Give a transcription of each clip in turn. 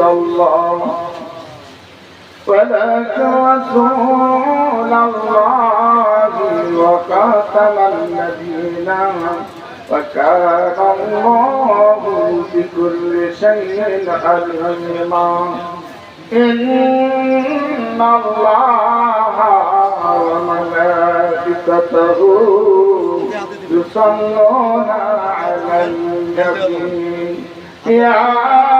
الله ولك رسول الله وخاتم النبيين وكان الله بكل شيء عليما إن الله وملائكته يصلون على النبي يا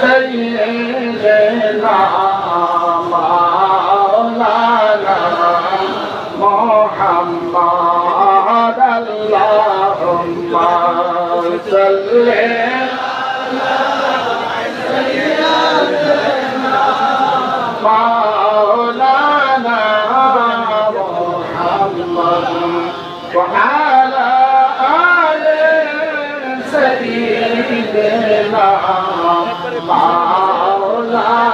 سيدنا مولانا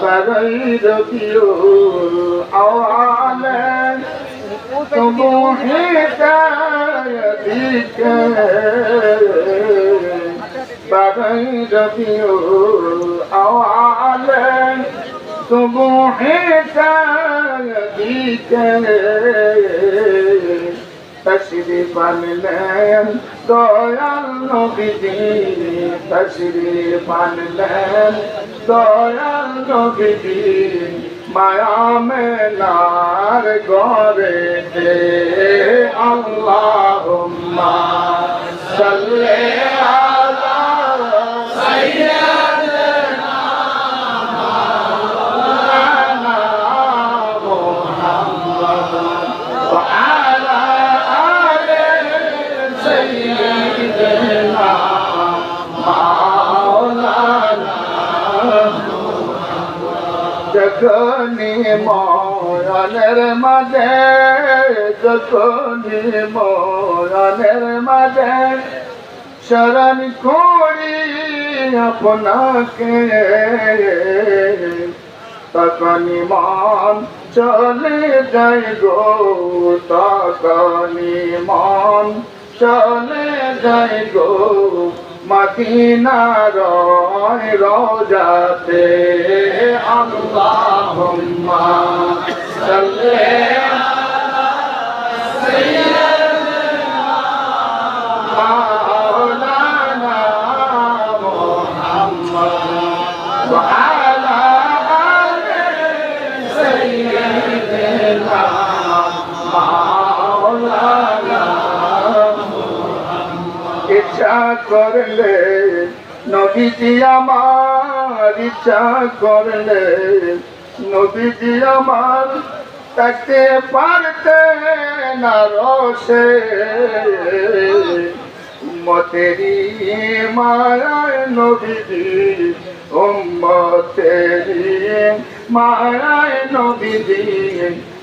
فريد الأوعال طموحي يديك بعيد في الأوعال طموحي يديك তশরি পানলেন দয়াল নবীজি তশরি পানলেন দয়াল নবীজি, মায়া মেলার ঘরে দে আল্লাহ সাল্লে আ মরণের মাঝে যখনি মরণের মাঝে, শরণ করি আপনাকে। তখনি মন চলে যাই গো তখনি মন চলে যাই গো। মদিনার রোজাতে আল্লাহুম্মা সাল্লি আলা করলে নবীজি আমার ইচ্ছা করলে নবীজি আমার তাকে পারতে না রসে। মতেরি মায়ায় নবীজি উম্মতেরি মায় নবীজি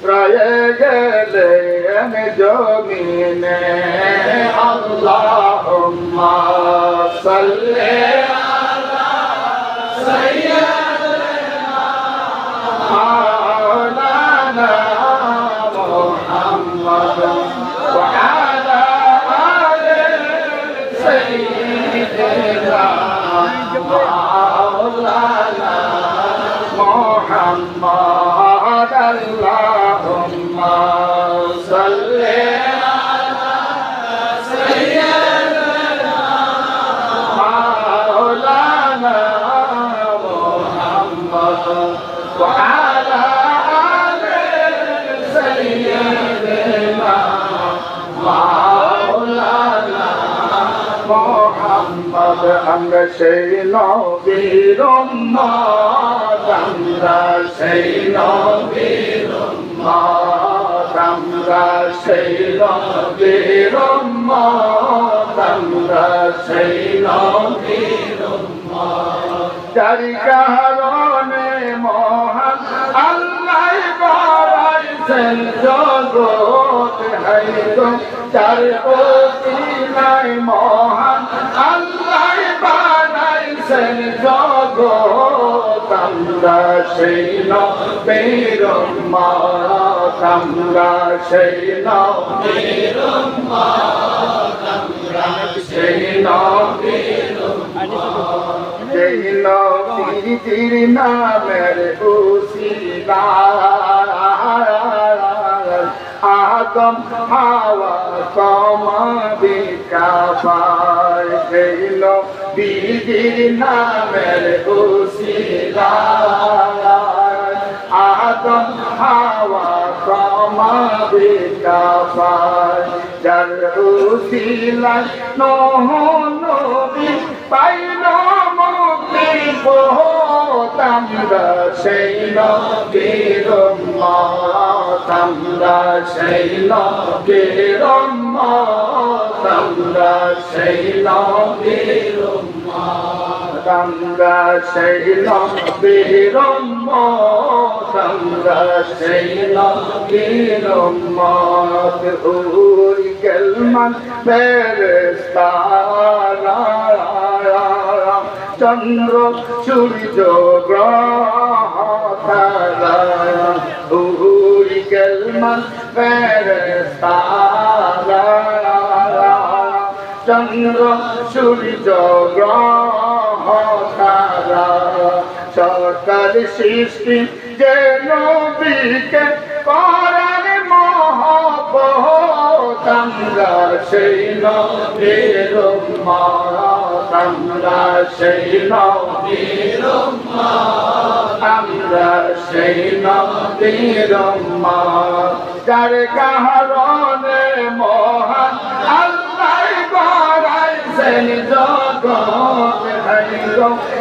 রয়ে গেলে আমি জমিনে। আল্লাহুম্মা সাল্লি আলা সাইয়্যিদিনা আমরা সেই নবীর আমরা সেই নবীর আমরা সেই নবীর আমরা সেই নবীর মহান, আল্লাহ বাড়াইছেন জগৎ হাইতো যার নাই মহান, আল্লাহ বাড়াইছেন জগৎ। আমরা সেই নবীর আমরা সেই নবীর আমরা সেই নবীর সেই নবীজির নামের উসিলা আদম হাওয়া কমাবি কাফায় সেই নবীজির নামের উসিলা আদম হাওয়া কমাবি কাফায় যার উসিলায় নহ নবী পাইল মুক্তি বহুত আমরা সেই নবীর আমরা সেই নবীর আমরা সেই নবীর আমরা সেই নবীর আমরা সেই নবীর উম্মত উই গেলমান ফেরেস্তারা চন্দ্র সূর্য গ্রহ তারা ফেরেস্তারা চন্দ্র সূর্য গ্রহ তারা সরকার সৃষ্টি যে নবীকে করার মহব্বত, আমরা সেই নবীর উম্মত। আমরা সেই নবীর আমরা সেই নবীর যার কারণে মহান আল্লাহ গড়াইছেন জগৎ হাইল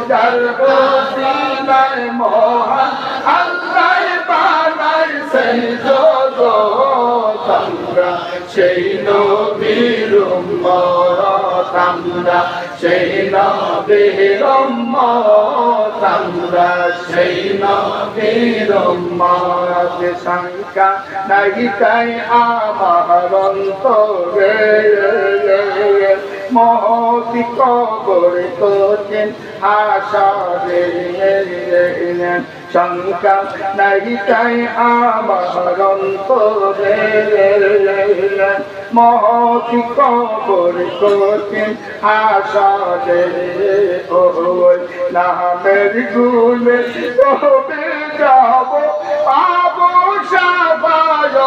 যার বসিলায় মহান আল্লাহ বানাইছেন জগৎ সেই নবীর উম্মত আমরা সেই নবীর উম্মত শঙ্কা নাই তাই আমার মহতি কবর কঠিন হাসরে শঙ্কা নাই তাই আমার অন্তরে মহতি কবর কঠিন হাসরে ওই নামের গুণে তবে যাব? পাবো সাবায়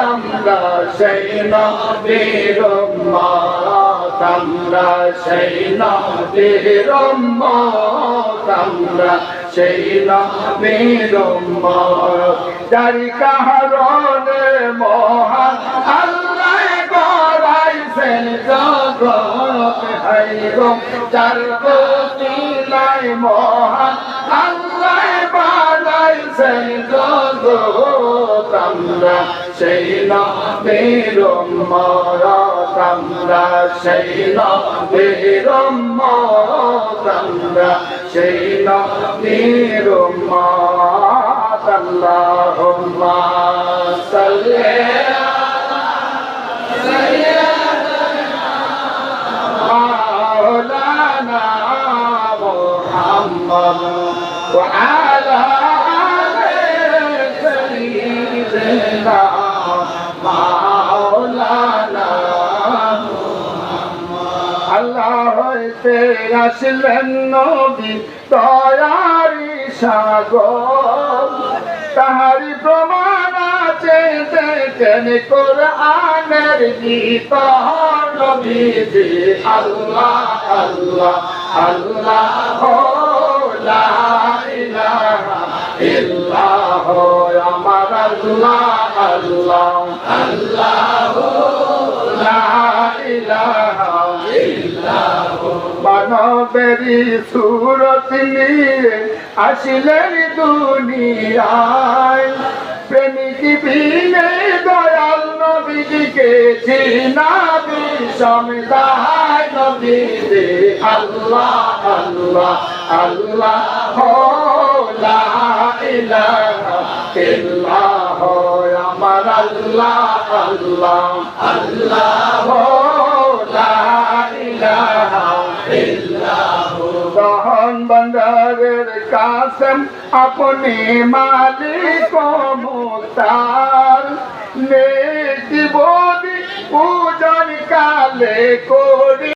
আমরা সেই উম্মত আমরা সেই উম্মত আমরা সেই উম্মত যার কারণে মহান আল্লাহ জগৎ। হাইর যার গতিলাই মহান আল্লাহ বানাইছেন জগৎ আমরা, সেই নবীর উম্মত আমরা, সেই উম্মত আমরা, সেই নবীর উম্মত আল্লাহুম্মা সাল্লি وعلى آل سيدنا مولانا আল্লাহ হইতে আসলেন নবী দয়ারি সাগর তাহারি প্রমাণ আছে দেখেন কোরআনের গীত নবীজি আল্লাহ আল্লাহ আল্লাহ আমার আল্লাহ আল্লাহ। আল্লাহ মানবেরি সুরত নিয়ে আসিলেন দুনিয়ায়। প্রেমিক বিনে দয়াল নবীজিকে চিনাবি সমিদায় নবী আল্লাহ আল্লাহ আল্লাহ লা ইলাহা ইল্লাহ আমার আল্লাহ আল্লাহ আল্লাহ লা ইলাহা বন্দরের কাসম, আপনি মালিক মুক্তার নেতি পূজন কালে কো